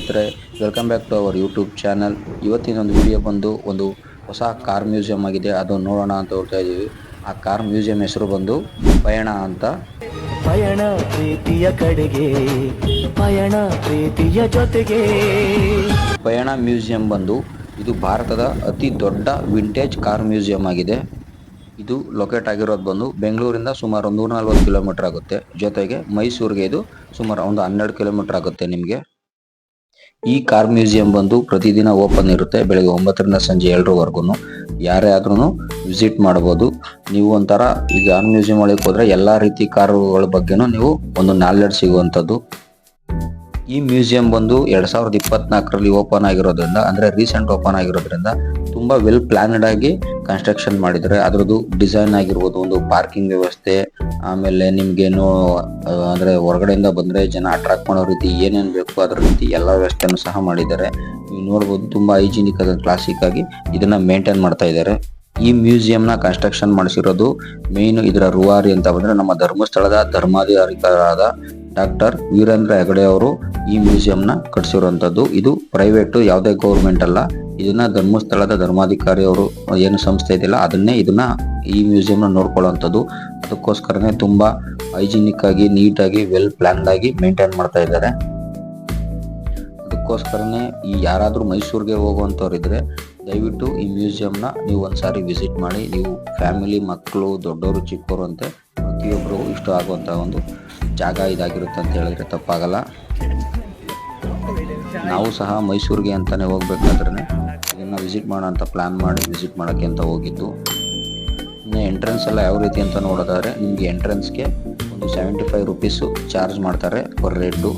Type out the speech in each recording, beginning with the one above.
ಸ್ನೇಹಿತರೆ welcome back to our YouTube channel ಇವತ್ತಿನ ಒಂದು ವಿಡಿಯೋ ಬಂದು ಒಂದು ಹೊಸ ಕಾರ್ ಮ್ಯೂಸಿಯಂ ಆಗಿದೆ. ಅದು ನೋಡೋಣ ಅಂತ ಹೋಗ್ತಾ ಇದ್ದೀವಿ. ಆ ಕಾರ್ ಮ್ಯೂಸಿಯಂ ಹೆಸರು ಬಂದು ಪಯಣ ಅಂತ. ಪಯಣ ಪ್ರೀತಿಯ ಕಡೆಗೆ ಪಯಣ ಪ್ರೀತಿಯ ಜೊತೆಗೆ. ಪಯಣ ಮ್ಯೂಸಿಯಂ ಬಂದು ಇದು ಭಾರತದ ಅತಿ ದೊಡ್ಡ ವಿಂಟೇಜ್ ಕಾರ್ ಮ್ಯೂಸಿಯಂ ಆಗಿದೆ. ಇದು ಲೊಕೇಟ್ ಆಗಿರೋದು ಬಂದು ಬೆಂಗಳೂರಿಂದ ಸುಮಾರು ಒಂದು ನೂರ ನಲ್ವತ್ತು ಕಿಲೋಮೀಟರ್ ಆಗುತ್ತೆ. ಜೊತೆಗೆ ಮೈಸೂರಿಗೆ ಇದು ಸುಮಾರು ಒಂದು ಹನ್ನೆರಡು ಕಿಲೋಮೀಟರ್ ಆಗುತ್ತೆ ನಿಮಗೆ. ಈ ಕಾರ್ ಮ್ಯೂಸಿಯಂ ಬಂದು ಪ್ರತಿದಿನ ಓಪನ್ ಇರುತ್ತೆ, ಬೆಳಗ್ಗೆ ಒಂಬತ್ತರಿಂದ ಸಂಜೆ ಎರಡರವರೆಗೂ ಯಾರೇ ಆದ್ರೂ ವಿಸಿಟ್ ಮಾಡ್ಬೋದು. ನೀವು ಒಂಥರ ಈ ಕಾರ್ ಮ್ಯೂಸಿಯಂ ಒಳಗೆ ಹೋದ್ರೆ ಎಲ್ಲಾ ರೀತಿ ಕಾರುಗಳ ಬಗ್ಗೆನೂ ನೀವು ಒಂದು ನಾಲೆಡ್ ಸಿಗುವಂಥದ್ದು. ಈ ಮ್ಯೂಸಿಯಂ ಬಂದು ಎರಡ್ ಸಾವಿರದ ಇಪ್ಪತ್ನಾಲ್ಕರಲ್ಲಿ ಓಪನ್ ಆಗಿರೋದ್ರಿಂದ, ಅಂದ್ರೆ ರೀಸೆಂಟ್ ಓಪನ್ ಆಗಿರೋದ್ರಿಂದ ತುಂಬಾ ವೆಲ್ ಪ್ಲಾನ್ಡ್ ಆಗಿ ಕನ್ಸ್ಟ್ರಕ್ಷನ್ ಮಾಡಿದ್ದಾರೆ. ಅದರದ್ದು ಡಿಸೈನ್ ಆಗಿರ್ಬೋದು, ಒಂದು ಪಾರ್ಕಿಂಗ್ ವ್ಯವಸ್ಥೆ, ಆಮೇಲೆ ನಿಮ್ಗೇನು ಅಂದ್ರೆ ಹೊರಗಡೆಯಿಂದ ಬಂದ್ರೆ ಜನ ಅಟ್ರಾಕ್ಟ್ ಮಾಡೋ ರೀತಿ ಏನೇನ್ ಬೇಕು ಅದ್ರ ರೀತಿ ಎಲ್ಲಾ ವ್ಯವಸ್ಥೆಯನ್ನು ಸಹ ಮಾಡಿದ್ದಾರೆ. ನೀವು ನೋಡ್ಬೋದು ತುಂಬಾ ಹೈಜಿನಿಕ್ ಆದ ಕ್ಲಾಸಿಕ್ ಆಗಿ ಇದನ್ನ ಮೇಂಟೈನ್ ಮಾಡ್ತಾ ಇದ್ದಾರೆ. ಈ ಮ್ಯೂಸಿಯಂ ನ ಕನ್ಸ್ಟ್ರಕ್ಷನ್ ಮಾಡಿಸಿರೋದು ಮೇನ್ ಇದರ ರೂವಾರಿ ಅಂತ ಬಂದ್ರೆ ನಮ್ಮ ಧರ್ಮಸ್ಥಳದ ಧರ್ಮಾಧಿಕಾರಿಗಳಾದ ಡಾಕ್ಟರ್ ವೀರೇಂದ್ರ ಹೆಗಡೆ ಅವರು ಈ ಮ್ಯೂಸಿಯಂನ ನ ಕಟ್ಸಿರುವಂತದ್ದು ಇದು ಪ್ರೈವೇಟ್, ಯಾವುದೇ ಗೌರ್ಮೆಂಟ್ ಅಲ್ಲ. ಇದನ್ನ ಧರ್ಮಸ್ಥಳದ ಧರ್ಮಾಧಿಕಾರಿ ಅವರು ಏನು ಸಂಸ್ಥೆ ಇದೆಯಲ್ಲ ಅದನ್ನೇ ಇದನ್ನ ಈ ಮ್ಯೂಸಿಯಂನ ನೋಡ್ಕೊಳ್ಳುವಂಥದ್ದು. ಅದಕ್ಕೋಸ್ಕರನೇ ತುಂಬ ಹೈಜಿನಿಕ್ ಆಗಿ, ನೀಟಾಗಿ ವೆಲ್ ಪ್ಲಾನ್ಡ್ ಆಗಿ ಮೇಂಟೈನ್ ಮಾಡ್ತಾ ಇದ್ದಾರೆ. ಅದಕ್ಕೋಸ್ಕರನೇ ಈ ಯಾರಾದರೂ ಮೈಸೂರಿಗೆ ಹೋಗುವಂಥವ್ರು ಇದ್ದರೆ ದಯವಿಟ್ಟು ಈ ಮ್ಯೂಸಿಯಂನ ನೀವು ಒಂದ್ಸಾರಿ ವಿಸಿಟ್ ಮಾಡಿ. ನೀವು ಫ್ಯಾಮಿಲಿ ಮಕ್ಕಳು, ದೊಡ್ಡವರು ಚಿಕ್ಕವರು ಅಂತೆ ಪ್ರತಿಯೊಬ್ಬರು ಇಷ್ಟ ಆಗುವಂಥ ಒಂದು ಜಾಗ ಇದಾಗಿರುತ್ತೆ ಅಂತ ಹೇಳಿದ್ರೆ ತಪ್ಪಾಗಲ್ಲ. ನಾವು ಸಹ ಮೈಸೂರಿಗೆ ಅಂತಾನೆ ಹೋಗ್ಬೇಕಾದ್ರೆ ಇದನ್ನ ವಿಸಿಟ್ ಮಾಡೋ ಅಂತ ಪ್ಲಾನ್ ಮಾಡಿ ವಿಸಿಟ್ ಮಾಡೋಕ್ಕೆ ಅಂತ ಹೋಗಿದ್ದು. ಇನ್ನು ಎಂಟ್ರೆನ್ಸ್ ಎಲ್ಲ ಯಾವ ರೀತಿ ಅಂತ ನೋಡೋದಾದ್ರೆ ನಿಮಗೆ ಎಂಟ್ರೆನ್ಸ್ಗೆ ಒಂದು ಸೆವೆಂಟಿ ಫೈವ್ ರುಪೀಸು ಚಾರ್ಜ್ ಮಾಡ್ತಾರೆ ಪರ್ ರೇಟು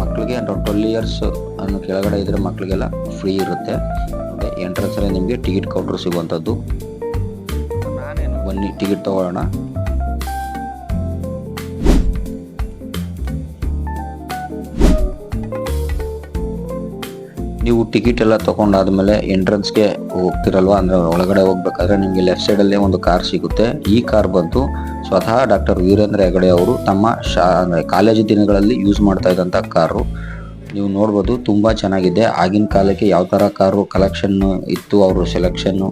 ಮಕ್ಕಳಿಗೆ ಟ್ವೆಲ್ ಇಯರ್ಸ್ ಅನ್ನೋ ಕೆಳಗಡೆ ಇದ್ರೆ ಮಕ್ಕಳಿಗೆಲ್ಲ ಫ್ರೀ ಇರುತ್ತೆ. ಎಂಟ್ರೆನ್ಸ್ ಅಲ್ಲಿ ನಿಮಗೆ ಟಿಕೆಟ್ ಕೌಂಟರ್ ಸಿಗುವಂಥದ್ದು. ಬನ್ನಿ ಟಿಕೆಟ್ ತಗೊಳ್ಳೋಣ. ನೀವು ಟಿಕೆಟ್ ಎಲ್ಲ ತಗೊಂಡಾದ್ಮೇಲೆ ಎಂಟ್ರೆನ್ಸ್ಗೆ ಹೋಗ್ತಿರಲ್ವಾ? ಅಂದ್ರೆ ಒಳಗಡೆ ಹೋಗ್ಬೇಕಾದ್ರೆ ನಿಮಗೆ ಲೆಫ್ಟ್ ಸೈಡ್ ಅಲ್ಲೇ ಒಂದು ಕಾರ್ ಸಿಗುತ್ತೆ. ಈ ಕಾರ್ ಬಂತು ಸ್ವತಃ ಡಾಕ್ಟರ್ ವೀರೇಂದ್ರ ಹೆಗಡೆ ಅವರು ತಮ್ಮ ಶಾ, ಅಂದ್ರೆ ಕಾಲೇಜು ದಿನಗಳಲ್ಲಿ ಯೂಸ್ ಮಾಡ್ತಾ ಇದ್ದಂಥ ಕಾರು ನೀವು ನೋಡ್ಬೋದು ತುಂಬಾ ಚೆನ್ನಾಗಿದೆ. ಆಗಿನ ಕಾಲಕ್ಕೆ ಯಾವ ತರ ಕಾರು ಕಲೆಕ್ಷನ್ ಇತ್ತು, ಅವರು ಸೆಲೆಕ್ಷನ್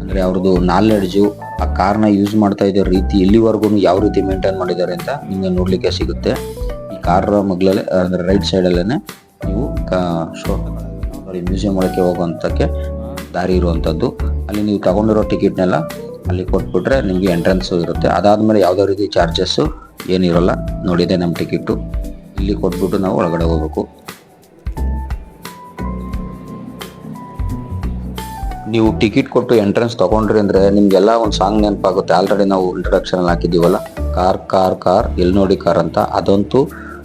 ಅಂದ್ರೆ ಅವ್ರದ್ದು ನಾಲೆಡ್ಜು ಆ ಕಾರ್ನ ಯೂಸ್ ಮಾಡ್ತಾ ಇದ್ದ ರೀತಿ ಇಲ್ಲಿವರೆಗೂ ಯಾವ ರೀತಿ ಮೇಂಟೈನ್ ಮಾಡಿದ್ದಾರೆ ಅಂತ ನಿಮಗೆ ನೋಡ್ಲಿಕ್ಕೆ ಸಿಗುತ್ತೆ. ಈ ಕಾರ್ ಮಗ್ಲಲ್ಲೇ, ಅಂದ್ರೆ ರೈಟ್ ಸೈಡಲ್ಲೇ ನೀವು ಶೋ ಸಾರಿ ಮ್ಯೂಸಿಯಂ ಒಳಗೆ ಹೋಗುವಂಥಕ್ಕೆ ದಾರಿ ಇರುವಂಥದ್ದು ಅಲ್ಲಿ ನೀವು ತಗೊಂಡಿರೋ ಟಿಕೆಟ್ನೆಲ್ಲ ಅಲ್ಲಿ ಕೊಟ್ಬಿಟ್ರೆ ನಿಮಗೆ ಎಂಟ್ರೆನ್ಸು ಇರುತ್ತೆ. ಅದಾದಮೇಲೆ ಯಾವುದೇ ರೀತಿ ಚಾರ್ಜಸ್ಸು ಏನಿರಲ್ಲ ನೋಡಿದೆ ನಮ್ಮ ಟಿಕೆಟು ಇಲ್ಲಿ ಕೊಟ್ಬಿಟ್ಟು ನಾವು ಒಳಗಡೆ ಹೋಗ್ಬೇಕು. ನೀವು ಟಿಕೆಟ್ ಕೊಟ್ಟು ಎಂಟ್ರೆನ್ಸ್ ತೊಗೊಂಡ್ರಿ ಅಂದರೆ ನಿಮಗೆಲ್ಲ ಒಂದು ಸಾಂಗ್ ನೆನಪಾಗುತ್ತೆ. ಆಲ್ರೆಡಿ ನಾವು ಇಂಟ್ರಡಕ್ಷನಲ್ಲಿ ಹಾಕಿದ್ದೀವಲ್ಲ. ಕಾರ್ ಕಾರ್ ಕಾರ್ ಎಲ್ಲಿ ನೋಡಿ ಕಾರ್ ಅಂತ. ಅದಂತೂ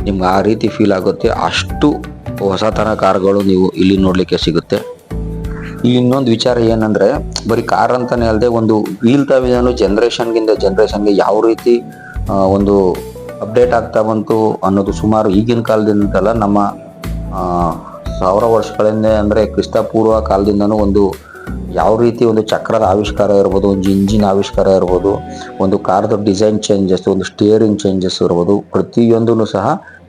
ನಿಮ್ಗೆ ಆ ರೀತಿ ಫೀಲ್ ಆಗುತ್ತೆ. ಅಷ್ಟು ಹೊಸ ತರ ಕಾರ್ಗಳು ನೀವು ಇಲ್ಲಿ ನೋಡ್ಲಿಕ್ಕೆ ಸಿಗುತ್ತೆ. ಇನ್ನೊಂದು ವಿಚಾರ ಏನಂದ್ರೆ, ಬರೀ ಕಾರ್ ಅಂತಾನೆ ಅಲ್ಲದೆ ಒಂದು ವೀಲ್ ಗಿಂದ ಜನರೇಷನ್ಗೆ ಯಾವ ರೀತಿ ಒಂದು ಅಪ್ಡೇಟ್ ಆಗ್ತಾ ಬಂತು ಅನ್ನೋದು ಸುಮಾರು ಈಗಿನ ಕಾಲದಿಂದಲ್ಲ ನಮ್ಮ ಸಾವಿರ ವರ್ಷಗಳಿಂದ ಅಂದ್ರೆ ಕ್ರಿಸ್ತ ಪೂರ್ವ ಕಾಲದಿಂದನೂ ಒಂದು ಯಾವ ರೀತಿ ಒಂದು ಚಕ್ರದ ಆವಿಷ್ಕಾರ ಇರ್ಬೋದು, ಒಂದು ಇಂಜಿನ್ ಆವಿಷ್ಕಾರ ಇರ್ಬೋದು, ಒಂದು ಕಾರ್ದ ಡಿಸೈನ್ ಚೇಂಜಸ್ ಒಂದು ಸ್ಟಿಯರಿಂಗ್ ಚೇಂಜಸ್ ಇರ್ಬೋದು ಪ್ರತಿಯೊಂದೂ ಸಹ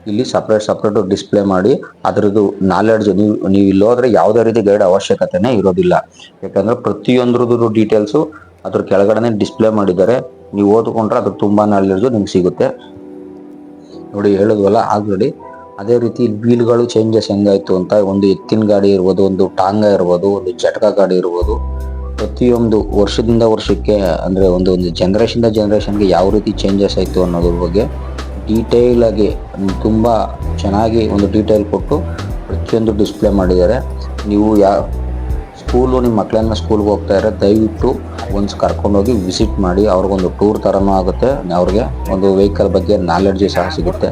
ಇಲ್ಲಿ ಸಪ್ರೇಟ್ ಸಪ್ರೇಟ್ ಡಿಸ್ಪ್ಲೇ ಮಾಡಿ ಅದರದ್ದು ನಾಲೆಡ್ಜ್ ನೀವು ನೀವು ಇಲ್ಲಿ ಹೋದ್ರೆ ಯಾವುದೇ ರೀತಿ ಗೈಡ್ ಅವಶ್ಯಕತೆನೇ ಇರೋದಿಲ್ಲ. ಯಾಕಂದ್ರೆ ಪ್ರತಿಯೊಂದ್ರದ್ದು ಡೀಟೇಲ್ಸು ಅದ್ರ ಕೆಳಗಡೆನೆ ಡಿಸ್ಪ್ಲೇ ಮಾಡಿದ್ದಾರೆ. ನೀವು ಓದ್ಕೊಂಡ್ರೆ ಅದ್ರ ತುಂಬಾ ನಾಲೆಡ್ಜು ನಿಮ್ಗೆ ಸಿಗುತ್ತೆ. ನೋಡಿ ಹೇಳಿದ್ವಲ್ಲ ಆಲ್ರೆಡಿ ಅದೇ ರೀತಿ ವೀಲ್ಗಳು ಚೇಂಜಸ್ ಹೆಂಗಾಯ್ತು ಅಂತ ಒಂದು ಎತ್ತಿನ ಗಾಡಿ ಇರ್ಬೋದು, ಒಂದು ಟಾಂಗ ಇರ್ಬೋದು, ಒಂದು ಜಟಕ ಗಾಡಿ ಇರ್ಬೋದು, ಪ್ರತಿಯೊಂದು ವರ್ಷದಿಂದ ವರ್ಷಕ್ಕೆ ಅಂದ್ರೆ ಒಂದು ಒಂದು ಜನರೇಷನ್ ಜನರೇಷನ್ಗೆ ಯಾವ ರೀತಿ ಚೇಂಜಸ್ ಆಯ್ತು ಅನ್ನೋದ್ರ ಬಗ್ಗೆ ಡೀಟೇಲ್ ಆಗಿ, ತುಂಬಾ ಚೆನ್ನಾಗಿ ಒಂದು ಡೀಟೇಲ್ ಕೊಟ್ಟು ಪ್ರತಿಯೊಂದು ಡಿಸ್ಪ್ಲೇ ಮಾಡಿದ್ದಾರೆ. ನೀವು ಯಾ ಸ್ಕೂಲು ನಿಮ್ಮ ಮಕ್ಕಳನ್ನ ಸ್ಕೂಲ್ಗೆ ಹೋಗ್ತಾ ಇದ್ರೆ ದಯವಿಟ್ಟು ಒಂದ್ಸ್ ಕರ್ಕೊಂಡೋಗಿ ವಿಸಿಟ್ ಮಾಡಿ, ಅವ್ರಿಗೊಂದು ಟೂರ್ ಥರನೂ ಆಗುತ್ತೆ. ಅವ್ರಿಗೆ ಒಂದು ವೆಹಿಕಲ್ ಬಗ್ಗೆ ನಾಲೆಡ್ಜ್ ಸಹ ಸಿಗುತ್ತೆ.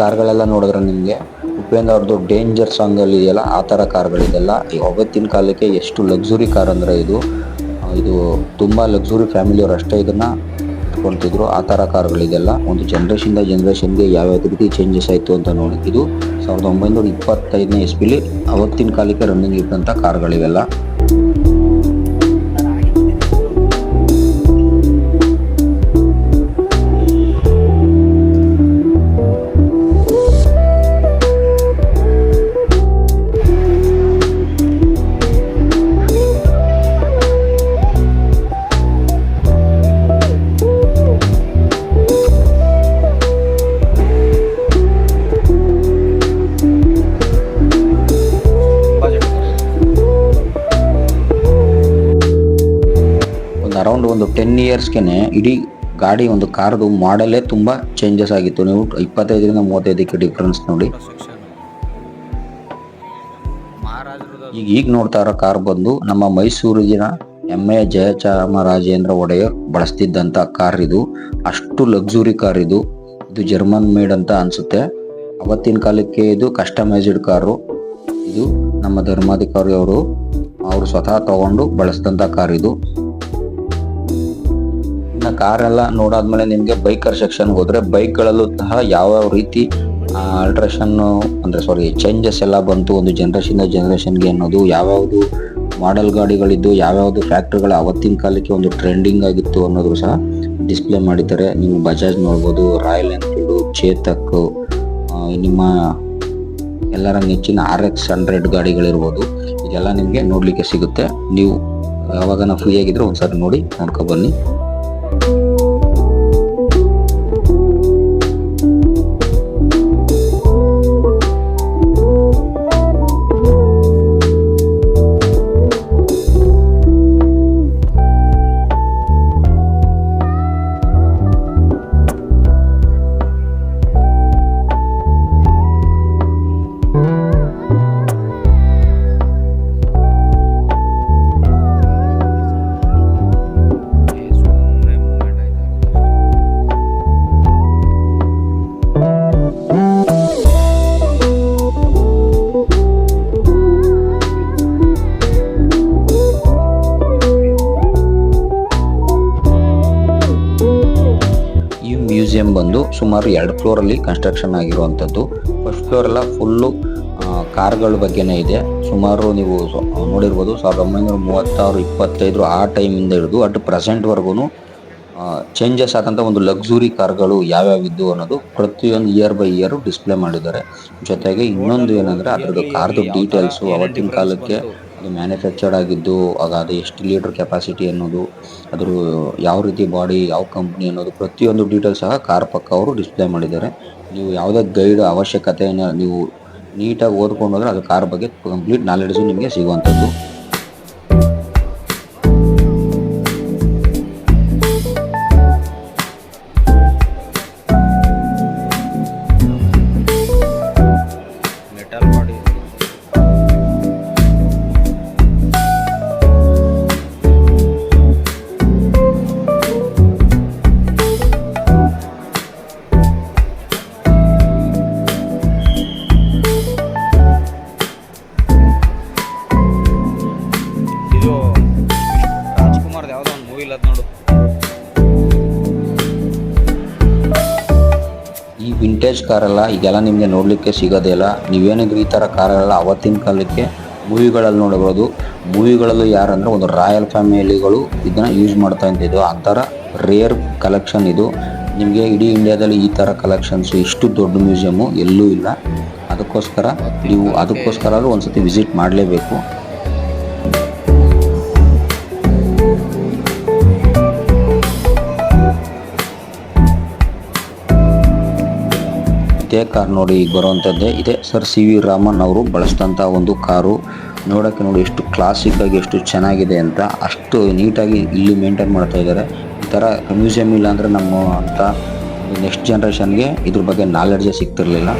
ಕಾರ್ಗಳೆಲ್ಲ ನೋಡಿದ್ರೆ ನಿಮಗೆ ಉಪೇಂದ್ರ ಅವ್ರದ್ದು ಡೇಂಜರ್ ಸಾಂಗ್ ಅಲ್ಲಿ ಇದೆಯಲ್ಲ, ಆ ಥರ ಕಾರ್ಗಳಿದೆಲ್ಲ. ಅವತ್ತಿನ ಕಾಲಕ್ಕೆ ಎಷ್ಟು ಲಕ್ಸುರಿ ಕಾರ್ ಅಂದ್ರೆ ಇದು ಇದು ತುಂಬಾ ಲಕ್ಸುರಿ ಫ್ಯಾಮಿಲಿಯವ್ರು ಅಷ್ಟೇ ಇದನ್ನ ಇಟ್ಕೊಳ್ತಿದ್ರು ಆ ಥರ ಕಾರ್ಗಳಿದೆಲ್ಲ. ಒಂದು ಜನ್ರೇಷನ್ದ ಜನ್ರೇಷನ್ಗೆ ಯಾವ್ಯಾವ ರೀತಿ ಚೇಂಜಸ್ ಆಯಿತು ಅಂತ ನೋಡಿ. ಇದು ಸಾವಿರದ ಒಂಬೈನೂರ ಇಪ್ಪತ್ತೈದನೇ ಇಸ್ವಿಲಿ ಅವತ್ತಿನ ಕಾಲಕ್ಕೆ ರನ್ನಿಂಗ್ ಇದ್ದಂಥ ಕಾರ್ಗಳಿವೆಲ್ಲ. ಅರೌಂಡ್ ಒಂದು ಟೆನ್ ಇಯರ್ಸ್ಗೆ ಇಡೀ ಗಾಡಿ ಒಂದು ಕಾರ್ದು ಮಾಡಲೇ ತುಂಬ ಚೇಂಜಸ್ ಆಗಿತ್ತು. ನೀವು ಇಪ್ಪತ್ತೈದರಿಂದ ಮೂವತ್ತೈದಕ್ಕೆ ಡಿಫ್ರೆನ್ಸ್ ನೋಡಿ. ಈಗ ಈಗ ನೋಡ್ತಾ ಇರೋ ಕಾರ್ ಬಂದು ನಮ್ಮ ಮೈಸೂರಿನ ಹೆಮ್ಮೆಯ ಜಯಚಾಮರಾಜೇಂದ್ರ ಒಡೆಯರ್ ಬಳಸ್ತಿದ್ದಂಥ ಕಾರ್ ಇದು. ಅಷ್ಟು ಲಕ್ಸುರಿ ಕಾರ್ ಇದು. ಇದು ಜರ್ಮನ್ ಮೇಡ್ ಅಂತ ಅನ್ಸುತ್ತೆ. ಅವತ್ತಿನ ಕಾಲಕ್ಕೆ ಇದು ಕಸ್ಟಮೈಸ್ಡ್ ಕಾರು. ಇದು ನಮ್ಮ ಧರ್ಮಾಧಿಕಾರಿ ಅವರು ಅವರು ಸ್ವತಃ ತಗೊಂಡು ಬಳಸಿದಂಥ ಕಾರ್ ಇದು. ಇನ್ನು ಎಲ್ಲ ನೋಡಾದ್ಮೇಲೆ ನಿಮಗೆ ಬೈಕರ್ ಸೆಕ್ಷನ್ಗೆ ಹೋದರೆ ಬೈಕ್ಗಳಲ್ಲೂ ಸಹ ಯಾವ ರೀತಿ ಆಲ್ಟ್ರೇಷನ್ ಅಂದರೆ ಸಾರಿ ಚೇಂಜಸ್ ಎಲ್ಲ ಬಂತು, ಒಂದು ಜನ್ರೇಷನ್ ಜನ್ರೇಷನ್ಗೆ ಅನ್ನೋದು, ಯಾವ್ಯಾವುದು ಮಾಡೆಲ್ ಗಾಡಿಗಳಿದ್ದು, ಯಾವ್ಯಾವುದು ಫ್ಯಾಕ್ಟ್ರಿಗಳು ಅವತ್ತಿನ ಕಾಲಕ್ಕೆ ಒಂದು ಟ್ರೆಂಡಿಂಗ್ ಆಗಿತ್ತು ಅನ್ನೋದು ಸಹ ಡಿಸ್ಪ್ಲೇ ಮಾಡಿದ್ದಾರೆ. ನೀವು ಬಜಾಜ್ ನೋಡ್ಬೋದು ರಾಯಲ್ ಎನ್ಫೀಲ್ಡು ಚೇತಕ್ ನಿಮ್ಮ ಎಲ್ಲರ ನೆಚ್ಚಿನ ಆರ್ ಎಕ್ಸ್ ಹಂಡ್ರೆಡ್ ಗಾಡಿಗಳಿರ್ಬೋದು, ಇದೆಲ್ಲ ನಿಮಗೆ ನೋಡಲಿಕ್ಕೆ ಸಿಗುತ್ತೆ. ನೀವು ಯಾವಾಗ ಫ್ರೀ ಆಗಿದ್ರೆ ಒಂದ್ಸರಿ ನೋಡಿ ನೋಡ್ಕೊ ಮ್ಯೂಸಿಯಂ ಬಂದು ಸುಮಾರು ಎರಡು ಫ್ಲೋರಲ್ಲಿ ಕನ್ಸ್ಟ್ರಕ್ಷನ್ ಆಗಿರುವಂಥದ್ದು. ಫಸ್ಟ್ ಫ್ಲೋರ್ ಎಲ್ಲ ಫುಲ್ಲು ಕಾರ್ಗಳ ಬಗ್ಗೆನೇ ಇದೆ. ಸುಮಾರು ನೀವು ನೋಡಿರ್ಬೋದು ಸಾವಿರದ ಒಂಬೈನೂರ ಮೂವತ್ತಾರು ಇಪ್ಪತ್ತೈದು ಆ ಟೈಮಿಂದ ಹಿಡಿದು ಅಟ್ ಪ್ರೆಸೆಂಟ್ವರೆಗೂ ಚೇಂಜಸ್ ಆದಂಥ ಒಂದು ಲಕ್ಸುರಿ ಕಾರ್ಗಳು ಯಾವ್ಯಾವ ಇದ್ದು ಅನ್ನೋದು ಪ್ರತಿಯೊಂದು ಇಯರ್ ಬೈ ಇಯರ್ ಡಿಸ್ಪ್ಲೇ ಮಾಡಿದ್ದಾರೆ. ಜೊತೆಗೆ ಇನ್ನೊಂದು ಏನಂದ್ರೆ ಅದ್ರದ್ದು ಕಾರ್ದು ಡೀಟೇಲ್ಸು ಅವತ್ತಿನ ಕಾಲಕ್ಕೆ ಅದು ಮ್ಯಾನುಫ್ಯಾಕ್ಚರ್ಡ್ ಆಗಿದ್ದು, ಆಗ ಅದು ಎಷ್ಟು ಲೀಟರ್ ಕೆಪಾಸಿಟಿ ಅನ್ನೋದು, ಅದ್ರ ಯಾವ ರೀತಿ ಬಾಡಿ ಯಾವ ಕಂಪ್ನಿ ಅನ್ನೋದು ಪ್ರತಿಯೊಂದು ಡೀಟೇಲ್ ಸಹ ಕಾರ್ ಪಕ್ಕ ಅವರು ಡಿಸ್ಪ್ಲೇ ಮಾಡಿದ್ದಾರೆ. ನೀವು ಯಾವುದೇ ಗೈಡ್ ಅವಶ್ಯಕತೆಯನ್ನು ನೀವು ನೀಟಾಗಿ ಓದ್ಕೊಂಡು ಹೋದರೆ ಅದು ಕಾರ್ ಬಗ್ಗೆ ಕಂಪ್ಲೀಟ್ ನಾಲೆಡ್ಜು ನಿಮಗೆ ಸಿಗುವಂಥದ್ದು. ವಿಂಟೇಜ್ ಕಾರೆಲ್ಲ, ಈಗೆಲ್ಲ ನಿಮಗೆ ನೋಡಲಿಕ್ಕೆ ಸಿಗೋದೇ ಇಲ್ಲ. ನೀವೇನಿದ್ರು ಈ ಥರ ಕಾರೆಲ್ಲ ಅವತ್ತಿನ ಕಾಲಕ್ಕೆ ಮೂವಿಗಳಲ್ಲಿ ನೋಡಬಹುದು. ಮೂವಿಗಳಲ್ಲೂ ಯಾರಂದ್ರೆ ಒಂದು ರಾಯಲ್ ಫ್ಯಾಮಿಲಿಗಳು ಇದನ್ನ ಯೂಸ್ ಮಾಡ್ತಾ ಇದ್ದಿದ್ದು. ಆ ಥರ ರೇರ್ ಕಲೆಕ್ಷನ್ ಇದು. ನಿಮಗೆ ಇಡೀ ಇಂಡಿಯಾದಲ್ಲಿ ಈ ಥರ ಕಲೆಕ್ಷನ್ಸ್, ಇಷ್ಟು ದೊಡ್ಡ ಮ್ಯೂಸಿಯಮ್ಮು ಎಲ್ಲೂ ಇಲ್ಲ. ಅದಕ್ಕೋಸ್ಕರ ನೀವು ಅದಕ್ಕೋಸ್ಕರ ಒಂದು ಸತಿ ವಿಸಿಟ್ ಮಾಡಲೇಬೇಕು. ಇದೇ ಕಾರ್ ನೋಡಿ ಈಗ ಬರುವಂಥದ್ದೇ. ಇದೆ ಸರ್ ಸಿ ವಿ ರಾಮನ್ ಅವರು ಬಳಸಿದಂಥ ಒಂದು ಕಾರು. ನೋಡೋಕ್ಕೆ ನೋಡಿ ಎಷ್ಟು ಕ್ಲಾಸಿಕ್ ಆಗಿ ಎಷ್ಟು ಚೆನ್ನಾಗಿದೆ ಅಂತ. ಅಷ್ಟು ನೀಟಾಗಿ ಇಲ್ಲಿ ಮೇಂಟೈನ್ ಮಾಡ್ತಾ ಇದ್ದಾರೆ. ಈ ಥರ ಮ್ಯೂಸಿಯಂ ಇಲ್ಲ ನಮ್ಮ ಅಂತ ನೆಕ್ಸ್ಟ್ ಜನ್ರೇಷನ್ಗೆ ಇದ್ರ ಬಗ್ಗೆ ನಾಲೆಡ್ಜೇ ಸಿಗ್ತಿರ್ಲಿಲ್ಲ.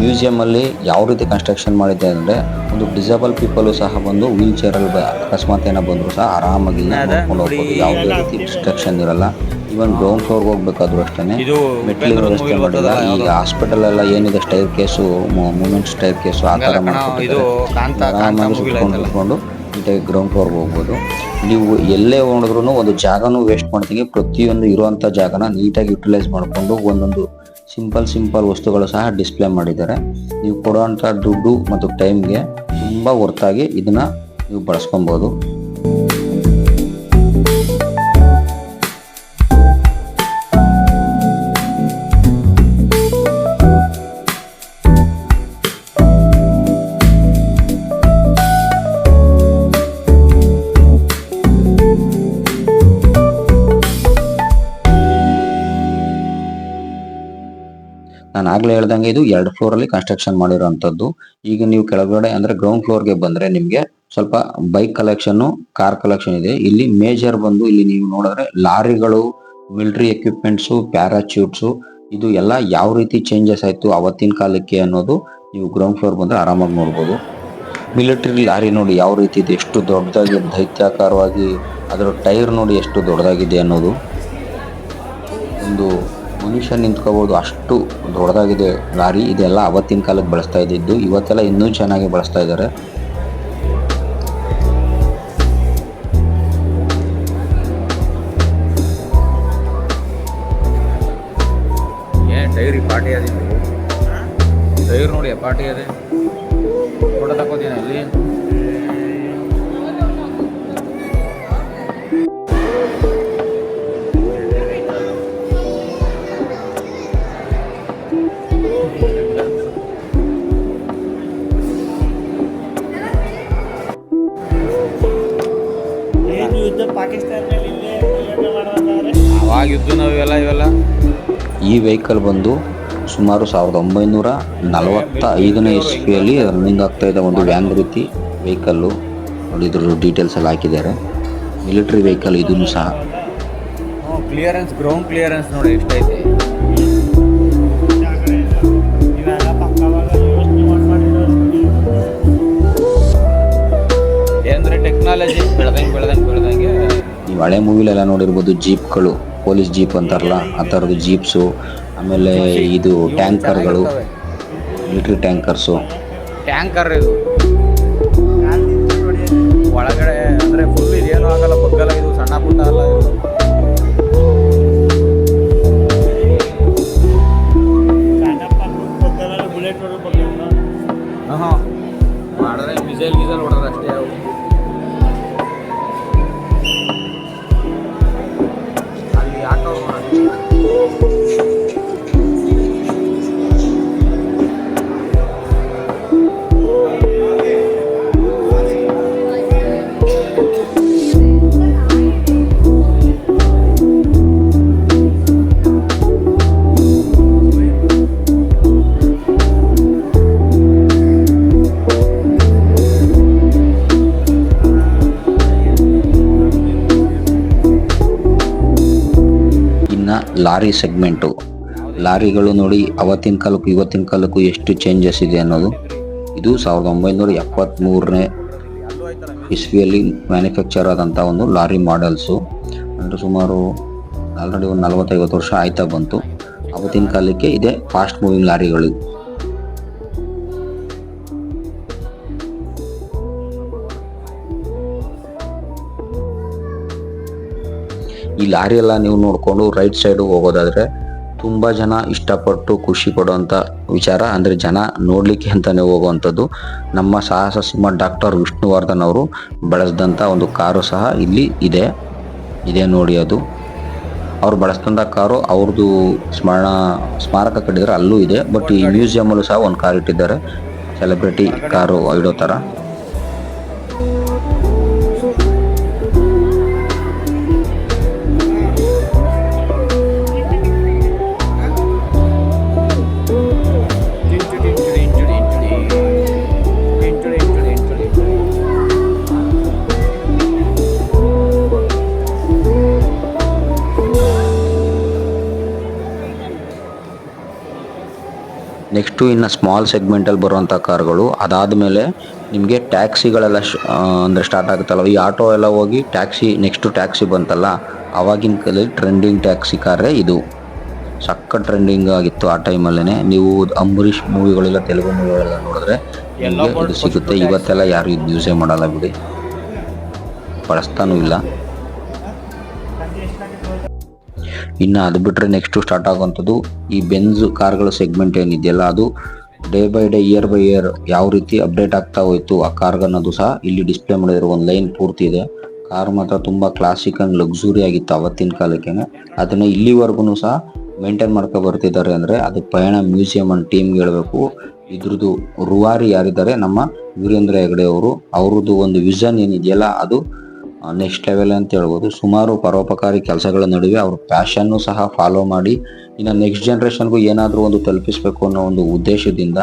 ಮ್ಯೂಸಿಯಮಲ್ಲಿ ಯಾವ ರೀತಿ ಕನ್ಸ್ಟ್ರಕ್ಷನ್ ಮಾಡಿದ್ದೆ ಅಂದರೆ ಒಂದು ಡಿಸೇಬಲ್ ಪೀಪಲು ಸಹ ಬಂದು ವೀಲ್ ಚೇರಲ್ಲಿ ಅಕಸ್ಮಾತ್ ಏನೋ ಬಂದರೂ ಸಹ ಆರಾಮಾಗಿ ನೋಡ್ಕೊಂಡು ಹೋಗ್ಬೋದು. ಯಾವುದೇ ರೀತಿ ಕನ್ಸ್ಟ್ರಕ್ಷನ್ ಇರಲ್ಲ. ಈವನ್ ಗ್ರೌಂಡ್ ಫ್ಲೋರ್ಗೆ ಹೋಗ್ಬೇಕಾದ್ರೂ ಅಷ್ಟೇ ಉಪೇಂದ್ರ ವ್ಯವಸ್ಥೆ ಮಾಡಿಲ್ಲ. ಈಗ? ಹಾಸ್ಪಿಟಲ್ ಎಲ್ಲ ಏನಿದೆ staircase moment staircase ಆ ಥರ ಮಾಡ್ಕೊಟ್ಟಿದ್ದಾರೆ. ಆರಾಮಾಗಿ ಸುತ್ಕೊಂಡು. ಕುತ್ಕೊಂಡು ಗ್ರೌಂಡ್ ಫ್ಲೋರ್ಗೆ ಹೋಗ್ಬೋದು. ನೀವು ಎಲ್ಲೇ ನೋಡಿದ್ರು ಒಂದು ಜಾಗನೂ ವೇಸ್ಟ್ ಮಾಡ್ತೀನಿ ಪ್ರತಿಯೊಂದು ಇರುವಂಥ ಜಾಗನ ನೀಟಾಗಿ ಯುಟಿಲೈಸ್ ಮಾಡಿಕೊಂಡು ಒಂದೊಂದು ಸಿಂಪಲ್ ಸಿಂಪಲ್ ವಸ್ತುಗಳು ಸಹ ಡಿಸ್ಪ್ಲೇ ಮಾಡಿದ್ದಾರೆ. ನೀವು ಕೊಡುವಂಥ ದುಡ್ಡು ಮತ್ತು ಟೈಮ್ಗೆ ತುಂಬ ಹೊರ್ತಾಗಿ ಇದನ್ನ ನೀವು ಬಳಸ್ಕೊಬೋದು. ಆಗ್ಲೇ ಹೇಳ್ದಂಗೆ ಇದು ಎರಡು ಫ್ಲೋರಲ್ಲಿ ಕನ್ಸ್ಟ್ರಕ್ಷನ್ ಮಾಡಿರೋಂಥದ್ದು ಈಗ ನೀವು ಕೆಳಗಡೆ ಅಂದ್ರೆ ಗ್ರೌಂಡ್ ಫ್ಲೋರ್ಗೆ ಬಂದ್ರೆ ನಿಮಗೆ ಸ್ವಲ್ಪ ಬೈಕ್ ಕಲೆಕ್ಷನ್ ಕಾರ್ ಕಲೆಕ್ಷನ್ ಇದೆ. ಇಲ್ಲಿ ಮೇಜರ್ ಬಂದು ಇಲ್ಲಿ ನೀವು ನೋಡಿದ್ರೆ ಲಾರಿಗಳು ಮಿಲಿಟರಿ ಎಕ್ವಿಪ್ಮೆಂಟ್ಸ್ ಪ್ಯಾರಾಚ್ಯೂಟ್ಸ್ ಇದು ಎಲ್ಲ ಯಾವ ರೀತಿ ಚೇಂಜಸ್ ಆಯ್ತು ಅವತ್ತಿನ ಕಾಲಕ್ಕೆ ಅನ್ನೋದು ನೀವು ಗ್ರೌಂಡ್ ಫ್ಲೋರ್ ಬಂದ್ರೆ ಆರಾಮಾಗಿ ನೋಡ್ಬೋದು. ಮಿಲಿಟರಿ ಲಾರಿ ನೋಡಿ ಯಾವ ರೀತಿ ಇದೆ, ಎಷ್ಟು ದೊಡ್ಡದಾಗಿ, ದೈತ್ಯಾಕಾರವಾಗಿ, ಅದರ ಟೈರ್ ನೋಡಿ ಎಷ್ಟು ದೊಡ್ಡದಾಗಿದೆ ಅನ್ನೋದು ಒಂದು ಮನುಷ್ಯ ನಿಂತ್ಕೋಬಹುದು ಅಷ್ಟು ದೊಡ್ಡದಾಗಿದೆ ಲಾರಿ. ಇದೆಲ್ಲ ಅವತ್ತಿನ ಕಾಲಕ್ಕೆ ಬಳಸ್ತಾ ಇದ್ದಿದ್ದು, ಇವತ್ತೆಲ್ಲ ಇನ್ನೂ ಚೆನ್ನಾಗಿ ಬಳಸ್ತಾ ಇದ್ದಾರೆ. ಟೈರ್ ಪಾರ್ಟಿ ಅದೇ ಟೈರ್ ನೋಡಿ ಪಾರ್ಟಿ ಅದೇ. ಫೋಟೋ ತಗೋತೀನಿ ಅಲ್ಲಿ. ಮಾಡೋದಾದ್ರೆ ನಾವೆಲ್ಲ ಇವೆಲ್ಲ? ಈ ವೆಹಿಕಲ್ ಬಂದು ಸುಮಾರು ಸಾವಿರದ ಒಂಬೈನೂರ ನಲವತ್ತ ಐದನೇ ಇಸ್ವಿಯಲ್ಲಿ ರನ್ನಿಂಗ್ ಆಗ್ತಾ ಇದ್ದ ಒಂದು ವ್ಯಾನ್ ರೀತಿ ವೆಹಿಕಲ್ಲು ನೋಡಿ ಇದ್ರ ಡೀಟೇಲ್ಸ್ ಎಲ್ಲ ಹಾಕಿದ್ದಾರೆ. ಮಿಲಿಟರಿ ವೆಹಿಕಲ್ ಇದೂ ಸಹ. ಕ್ಲಿಯರೆನ್ಸ್ ಗ್ರೌಂಡ್ ಕ್ಲಿಯರೆನ್ಸ್ ನೋಡಿ ಎಷ್ಟೈತೆ. ಏನಂದ್ರೆ ಟೆಕ್ನಾಲಜಿ ಬೆಳೆದಂಗೆ ಬೆಳೆದಂಗೆ ಬೆಳೆದಂಗೆ. ನೀವು ಹಳೆ ಮೂವಿಲೆಲ್ಲ ನೋಡಿರ್ಬೋದು ಜೀಪ್ಗಳು ಪೊಲೀಸ್ ಜೀಪ್ ಅಂತಾರಲ್ಲ ಆ ಥರದ್ದು ಜೀಪ್ಸು ಆಮೇಲೆ ಇದು ಟ್ಯಾಂಕರ್ಗಳು military tankers. Tanker lorry segment ಲಾರಿಗಳು ನೋಡಿ, ಅವತ್ತಿನ ಕಾಲಕ್ಕೂ ಇವತ್ತಿನ ಕಾಲಕ್ಕೂ ಎಷ್ಟು ಚೇಂಜಸ್ ಇದೆ ಅನ್ನೋದು. ಇದು ಸಾವಿರದ ಒಂಬೈನೂರ ಎಪ್ಪತ್ತ್ಮೂರನೇ ಇಸ್ವಿಯಲ್ಲಿ ಮ್ಯಾನುಫ್ಯಾಕ್ಚರ್ ಆದಂಥ ಒಂದು ಲಾರಿ ಮಾಡೆಲ್ಸು ಅಂದರೆ ಸುಮಾರು ಆಲ್ರೆಡಿ ಒಂದು ನಲವತ್ತೈವತ್ತು ವರ್ಷ ಆಯ್ತಾ ಬಂತು. ಅವತ್ತಿನ ಕಾಲಕ್ಕೆ ಇದೆ ಫಾಸ್ಟ್ ಮೂವಿಂಗ್ ಲಾರಿಗಳು ಈ ಲಾರಿ ಎಲ್ಲ ನೀವು ನೋಡಿಕೊಂಡು ರೈಟ್ ಸೈಡು ಹೋಗೋದಾದ್ರೆ ತುಂಬ ಜನ ಇಷ್ಟಪಟ್ಟು ಖುಷಿ ಪಡುವಂಥ ವಿಚಾರ. ಅಂದರೆ ಜನ ನೋಡಲಿಕ್ಕೆ ಅಂತಲೇ ಹೋಗುವಂಥದ್ದು. ನಮ್ಮ ಸಾಹಸ ಸಿಂಹ ಡಾಕ್ಟರ್ ವಿಷ್ಣುವರ್ಧನ್ ಅವರು ಬಳಸಿದಂಥ ಒಂದು ಕಾರು ಸಹ ಇಲ್ಲಿ ಇದೆ. ಇದೆ ನೋಡಿ ಅದು. ಅವ್ರು ಬಳಸಿದಂಥ ಕಾರು ಅವ್ರದ್ದು ಸ್ಮರಣ, ಸ್ಮಾರಕ ಕಟ್ಟಿದ್ರೆ ಅಲ್ಲೂ ಇದೆ. ಬಟ್ ಈ ಮ್ಯೂಸಿಯಮಲ್ಲೂ ಸಹ ಒಂದು ಕಾರ್ ಇಟ್ಟಿದ್ದಾರೆ. ಸೆಲೆಬ್ರಿಟಿ ಕಾರು ಇಡೋ ಥರ ಇದಿಷ್ಟು ಇನ್ನು ಸ್ಮಾಲ್ ಸೆಗ್ಮೆಂಟಲ್ಲಿ ಬರುವಂಥ ಕಾರ್ಗಳು. ಅದಾದಮೇಲೆ ನಿಮಗೆ ಟ್ಯಾಕ್ಸಿಗಳೆಲ್ಲ ಶ ಅಂದರೆ ಸ್ಟಾರ್ಟ್ ಆಗುತ್ತಲ್ಲ ಈ ಆಟೋ ಎಲ್ಲ ಹೋಗಿ ಟ್ಯಾಕ್ಸಿ, ನೆಕ್ಸ್ಟು ಟ್ಯಾಕ್ಸಿ ಬಂತಲ್ಲ ಆವಾಗಿನ ಕಾಲದಲ್ಲಿ ಟ್ರೆಂಡಿಂಗ್ ಟ್ಯಾಕ್ಸಿ ಕಾರೇ ಇದು. ಸಕ್ಕ ಟ್ರೆಂಡಿಂಗ್ ಆಗಿತ್ತು ಆ ಟೈಮಲ್ಲೇ ನೀವು ಅಂಬರೀಷ್ ಮೂವಿಗಳೆಲ್ಲ, ತೆಲುಗು ಮೂವಿಗಳೆಲ್ಲ ನೋಡಿದ್ರೆ ನಿಮಗೆ ಇದು ಸಿಗುತ್ತೆ. ಇವತ್ತೆಲ್ಲ ಯಾರು ಇದು ಯೂಸೇ ಮಾಡಲ್ಲ ಬಿಡಿ. ಬಳಸ್ತಾನೂ ಇಲ್ಲ. ಇನ್ನು ಅದು ಬಿಟ್ಟರೆ ನೆಕ್ಸ್ಟು ಸ್ಟಾರ್ಟ್ ಆಗುವಂಥದ್ದು ಈ ಬೆನ್ಸ್ ಕಾರ್ಗಳ ಸೆಗ್ಮೆಂಟ್ ಏನಿದೆಯಲ್ಲ ಅದು day by day year by year ಯಾವ ರೀತಿ ಅಪ್ಡೇಟ್ ಆಗ್ತಾ ಹೋಯಿತು ಆ ಕಾರ್ಗ ಅನ್ನೋದು ಸಹ ಇಲ್ಲಿ ಡಿಸ್ಪ್ಲೇ ಮಾಡಿರೋ ಒಂದು ಲೈನ್ ಪೂರ್ತಿ ಇದೆ. ಕಾರ್ ಮಾತ್ರ ತುಂಬ ಕ್ಲಾಸಿಕ್ ಆ್ಯಂಡ್ ಲಕ್ಸುರಿ ಆಗಿತ್ತು ಅವತ್ತಿನ ಕಾಲಕ್ಕೆ. ಅದನ್ನು ಇಲ್ಲಿವರೆಗೂ ಸಹ ಮೇಂಟೈನ್ ಮಾಡ್ಕೊ ಬರ್ತಿದ್ದಾರೆ ಅಂದರೆ ಅದು ಪಯಣ ಮ್ಯೂಸಿಯಂ ಅಂಡ್ ಟೀಮ್ಗೆ ಹೇಳಬೇಕು. ಇದ್ರದ್ದು ರುವಾರಿ ಯಾರಿದ್ದಾರೆ? ನಮ್ಮ ವೀರೇಂದ್ರ ಹೆಗಡೆ ಅವರು. ಅವ್ರದ್ದು ಒಂದು ವಿಷನ್ ಏನಿದೆಯಲ್ಲ ಅದು ನೆಕ್ಸ್ಟ್ ಲೆವೆಲ್ ಅಂತ ಹೇಳ್ಬೋದು. ಸುಮಾರು ಪರೋಪಕಾರಿ ಕೆಲಸಗಳ ನಡುವೆ ಅವ್ರ ಪ್ಯಾಷನ್ನು ಸಹ ಫಾಲೋ ಮಾಡಿ ಇನ್ನು ನೆಕ್ಸ್ಟ್ ಜನ್ರೇಷನ್ಗೂ ಏನಾದರೂ ಒಂದು ತಲುಪಿಸಬೇಕು ಅನ್ನೋ ಒಂದು ಉದ್ದೇಶದಿಂದ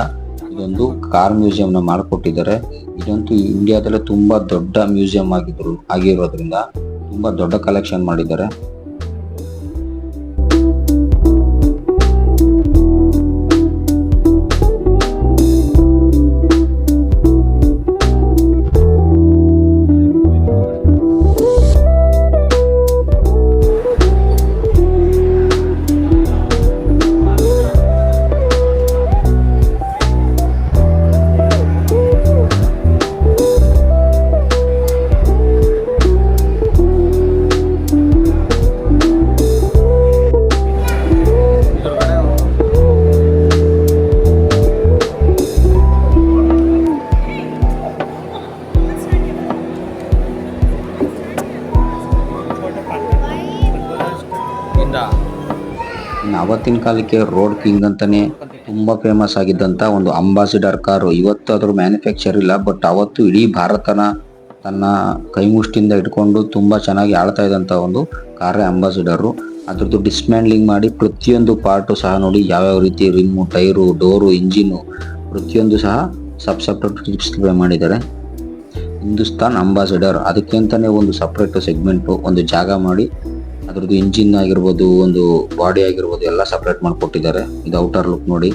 ಇದೊಂದು ಕಾರ್ ಮ್ಯೂಸಿಯಂನ ಮಾಡಿಕೊಟ್ಟಿದ್ದಾರೆ. ಇದಂತೂ ಇಂಡಿಯಾದಲ್ಲೇ ತುಂಬ ದೊಡ್ಡ ಮ್ಯೂಸಿಯಂ ಆಗಿದ್ರು, ಆಗಿರೋದ್ರಿಂದ ತುಂಬ ದೊಡ್ಡ ಕಲೆಕ್ಷನ್ ಮಾಡಿದ್ದಾರೆ. ಇನ್ನು ಅವತ್ತಿನ ಕಾಲಕ್ಕೆ ರೋಡ್ ಕಿಂಗ್ ಅಂತಾನೆ ತುಂಬ ಫೇಮಸ್ ಆಗಿದ್ದಂಥ ಒಂದು ಅಂಬಾಸಿಡರ್ ಕಾರು. ಇವತ್ತು ಅದ್ರ ಮ್ಯಾನುಫ್ಯಾಕ್ಚರ್ ಇಲ್ಲ ಬಟ್ ಅವತ್ತು ಇಡೀ ಭಾರತನ ತನ್ನ ಕೈಮುಷ್ಟಿಯಿಂದ ಇಟ್ಕೊಂಡು ತುಂಬ ಚೆನ್ನಾಗಿ ಆಳ್ತಾ ಇದ್ದಂಥ ಒಂದು ಕಾರೇ ಅಂಬಾಸಿಡರು ಅದ್ರದ್ದು ಡಿಸ್ಮ್ಯಾಂಡ್ಲಿಂಗ್ ಮಾಡಿ ಪ್ರತಿಯೊಂದು ಪಾರ್ಟು ಸಹ ನೋಡಿ ಯಾವ್ಯಾವ ರೀತಿ ರಿಮ್ಮು ಟೈರು ಡೋರು ಇಂಜಿನ್ನು ಪ್ರತಿಯೊಂದು ಸಹ ಸಬ್ ಸಪ್ರೇಟ್ ಡಿಸ್ಪ್ಲೇ ಮಾಡಿದ್ದಾರೆ. ಹಿಂದೂಸ್ತಾನ್ ಅಂಬಾಸಿಡರ್ ಅದಕ್ಕೆ ಅಂತಾನೆ ಒಂದು ಸಪ್ರೇಟ್ ಸೆಗ್ಮೆಂಟು ಒಂದು ಜಾಗ ಮಾಡಿ ಅದ್ರದ್ದು ಇಂಜಿನ್ ಆಗಿರ್ಬೋದು, ಒಂದು ಬಾಡಿ ಆಗಿರ್ಬೋದು, ಎಲ್ಲ ಸಪ್ರೇಟ್ ಮಾಡಿಕೊಟ್ಟಿದ್ದಾರೆ. ಇದು ಔಟರ್ ಲುಕ್ ನೋಡಿ.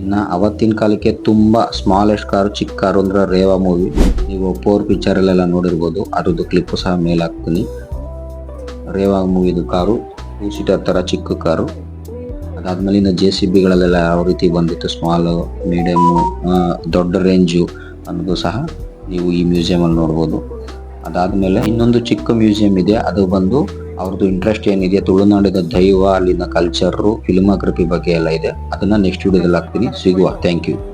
ಇನ್ನು ಅವತ್ತಿನ ಕಾಲಕ್ಕೆ ತುಂಬ ಸ್ಮಾಲೆಸ್ಟ್ ಕಾರು ಚಿಕ್ಕ ಕಾರು ಅಂದ್ರೆ ರೇವಾ ಮೂವಿ ನೀವು ಫೋರ್ ಪಿಕ್ಚರಲ್ಲೆಲ್ಲ ನೋಡಿರ್ಬೋದು. ಅದ್ರದ್ದು ಕ್ಲಿಪ್ ಸಹ ಮೇಲೆ ಹಾಕ್ತೀನಿ. ರೇವಾ ಮೂವಿದು ಕಾರು ಟೂ ಸೀಟರ್ ಥರ ಚಿಕ್ಕ ಕಾರು ಅದಾದ್ಮೇಲೆ ಇನ್ನು ಜೆ ಸಿ ಬಿಗಳಲ್ಲೆಲ್ಲ ಯಾವ ರೀತಿ ಬಂದಿತ್ತು? ಸ್ಮಾಲು ಮೀಡಿಯಮ್ಮು ದೊಡ್ಡ ರೇಂಜು ಅನ್ನೋದು ಸಹ ನೀವು ಈ ಮ್ಯೂಸಿಯಮಲ್ಲಿ ನೋಡ್ಬೋದು. ಅದಾದಮೇಲೆ ಇನ್ನೊಂದು ಚಿಕ್ಕ ಮ್ಯೂಸಿಯಂ ಇದೆ, ಅದು ಬಂದು ಅವ್ರದ್ದು ಇಂಟ್ರೆಸ್ಟ್ ಏನಿದೆ, ತುಳುನಾಡಿನ ದೈವ, ಅಲ್ಲಿನ ಕಲ್ಚರು ಫಿಲ್ಮೋಗ್ರಫಿ ಬಗ್ಗೆ ಎಲ್ಲ ಇದೆ. ಅದನ್ನ ನೆಕ್ಸ್ಟ್ ವಿಡಿಯೋದಲ್ಲಿ ಹಾಕ್ತೀನಿ. ಸಿಗುವ. Thank you